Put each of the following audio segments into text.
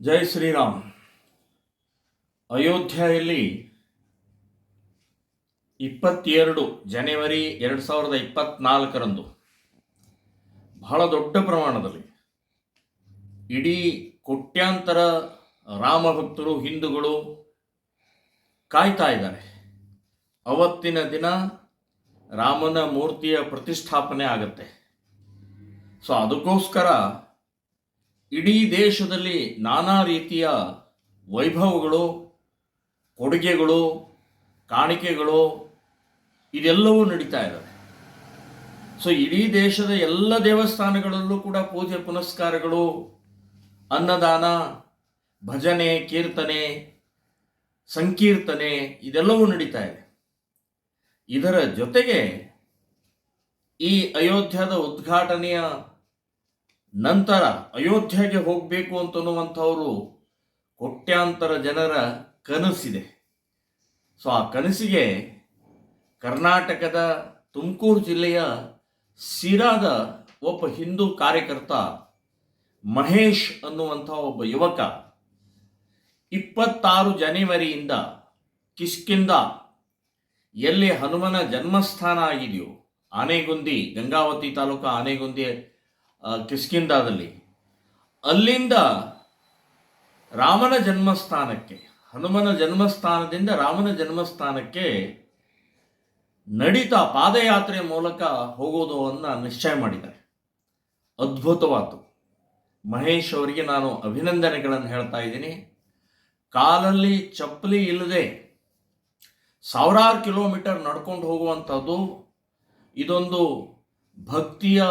ಜೈ ಶ್ರೀರಾಮ್. ಅಯೋಧ್ಯೆಯಲ್ಲಿ ಇಪ್ಪತ್ತೆರಡು ಜನವರಿ ಎರಡು ಸಾವಿರದ ಇಪ್ಪತ್ನಾಲ್ಕರಂದು ಬಹಳ ದೊಡ್ಡ ಪ್ರಮಾಣದಲ್ಲಿ ಇಡೀ ಕೋಟ್ಯಾಂತರ ರಾಮಭಕ್ತರು, ಹಿಂದೂಗಳು ಕಾಯ್ತಾ ಇದ್ದಾರೆ. ಅವತ್ತಿನ ದಿನ ರಾಮನ ಮೂರ್ತಿಯ ಪ್ರತಿಷ್ಠಾಪನೆ ಆಗತ್ತೆ. ಸೊ ಅದಕ್ಕೋಸ್ಕರ ಇಡೀ ದೇಶದಲ್ಲಿ ನಾನಾ ರೀತಿಯ ವೈಭವಗಳು, ಕೊಡುಗೆಗಳು, ಕಾಣಿಕೆಗಳು ಇದೆಲ್ಲವೂ ನಡೀತಾ ಇದ್ದಾವೆ. ಸೊ ಇಡೀ ದೇಶದ ಎಲ್ಲ ದೇವಸ್ಥಾನಗಳಲ್ಲೂ ಕೂಡ ಪೂಜೆ ಪುನಸ್ಕಾರಗಳು, ಅನ್ನದಾನ, ಭಜನೆ, ಕೀರ್ತನೆ, ಸಂಕೀರ್ತನೆ ಇದೆಲ್ಲವೂ ನಡೀತಾ ಇದೆ. ಇದರ ಜೊತೆಗೆ ಈ ಅಯೋಧ್ಯದ ಉದ್ಘಾಟನೆಯ ನಂತರ ಅಯೋಧ್ಯೆಗೆ ಹೋಗಬೇಕು ಅಂತನ್ನುವಂಥವರು ಕೋಟ್ಯಾಂತರ ಜನರ ಕನಸಿದೆ. ಸೊ ಆ ಕನಸಿಗೆ ಕರ್ನಾಟಕದ ತುಮಕೂರು ಜಿಲ್ಲೆಯ ಸಿರಾದ ಒಬ್ಬ ಹಿಂದೂ ಕಾರ್ಯಕರ್ತ ಮಹೇಶ್ ಅನ್ನುವಂಥ ಒಬ್ಬ ಯುವಕ ಇಪ್ಪತ್ತಾರು ಜನವರಿಯಿಂದ ಕಿಷ್ಕಿಂದ ಎಲ್ಲಿ ಹನುಮನ ಜನ್ಮಸ್ಥಾನ ಆಗಿದೆಯೋ ಆನೆಗುಂದಿ, ಗಂಗಾವತಿ ತಾಲೂಕು ಆನೆಗುಂದಿ ಕಿಷ್ಕಿಂದಾದಲ್ಲಿ ಅಲ್ಲಿಂದ ರಾಮನ ಜನ್ಮಸ್ಥಾನಕ್ಕೆ, ಹನುಮನ ಜನ್ಮಸ್ಥಾನದಿಂದ ರಾಮನ ಜನ್ಮಸ್ಥಾನಕ್ಕೆ ನಡೀತಾ ಪಾದಯಾತ್ರೆ ಮೂಲಕ ಹೋಗೋದು ಅನ್ನ ನಿಶ್ಚಯ ಮಾಡಿದ್ದಾರೆ. ಅದ್ಭುತವಾತು. ಮಹೇಶ್ ಅವರಿಗೆ ನಾನು ಅಭಿನಂದನೆಗಳನ್ನು ಹೇಳ್ತಾ ಇದ್ದೀನಿ. ಕಾಲಲ್ಲಿ ಚಪ್ಪಲಿ ಇಲ್ಲದೆ ಸಾವಿರಾರು ಕಿಲೋಮೀಟರ್ ನಡ್ಕೊಂಡು ಹೋಗುವಂಥದ್ದು ಇದೊಂದು ಭಕ್ತಿಯ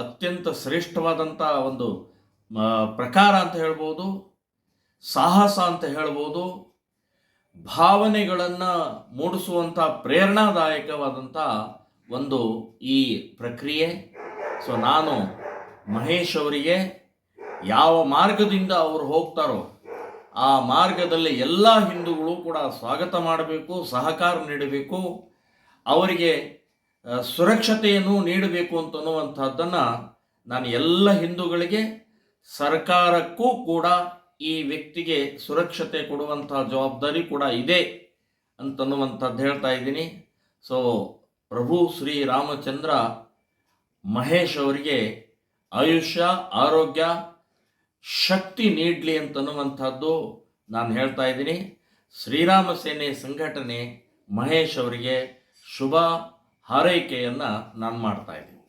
ಅತ್ಯಂತ ಶ್ರೇಷ್ಠವಾದಂಥ ಒಂದು ಪ್ರಕಾರ ಅಂತ ಹೇಳ್ಬೋದು, ಸಾಹಸ ಅಂತ ಹೇಳ್ಬೋದು, ಭಾವನೆಗಳನ್ನು ಮೂಡಿಸುವಂಥ ಪ್ರೇರಣಾದಾಯಕವಾದಂಥ ಒಂದು ಈ ಪ್ರಕ್ರಿಯೆ. ಸೊ ನಾನು ಮಹೇಶ್ ಅವರಿಗೆ ಯಾವ ಮಾರ್ಗದಿಂದ ಅವರು ಹೋಗ್ತಾರೋ ಆ ಮಾರ್ಗದಲ್ಲಿ ಎಲ್ಲ ಹಿಂದೂಗಳು ಕೂಡ ಸ್ವಾಗತ ಮಾಡಬೇಕು, ಸಹಕಾರ ನೀಡಬೇಕು. ಅವರಿಗೆ ಸುರಕ್ಷತೆಯನ್ನು ನೀಡಬೇಕು ಅಂತ ಅನ್ನುವಂಥದ್ದನ್ನು ನಾನು ಎಲ್ಲ ಹಿಂದೂಗಳಿಗೆ, ಸರ್ಕಾರಕ್ಕೂ ಕೂಡ ಈ ವ್ಯಕ್ತಿಗೆ ಸುರಕ್ಷತೆ ಕೊಡುವಂಥ ಜವಾಬ್ದಾರಿ ಕೂಡ ಇದೆ ಅಂತನ್ನುವಂಥದ್ದು ಹೇಳ್ತಾ ಇದ್ದೀನಿ. ಸೊ ಪ್ರಭು ಶ್ರೀ ರಾಮಚಂದ್ರ ಮಹೇಶ್ ಅವರಿಗೆ ಆಯುಷ್ಯ, ಆರೋಗ್ಯ, ಶಕ್ತಿ ನೀಡಲಿ ಅಂತನ್ನುವಂಥದ್ದು ನಾನು ಹೇಳ್ತಾ ಇದ್ದೀನಿ. ಶ್ರೀರಾಮ ಸೇನೆ ಸಂಘಟನೆ ಮಹೇಶ್ ಅವರಿಗೆ ಶುಭ ಹಾರೈಕೆಯನ್ನು ನಾನು ಮಾಡ್ತಾ ಇದ್ದೀನಿ.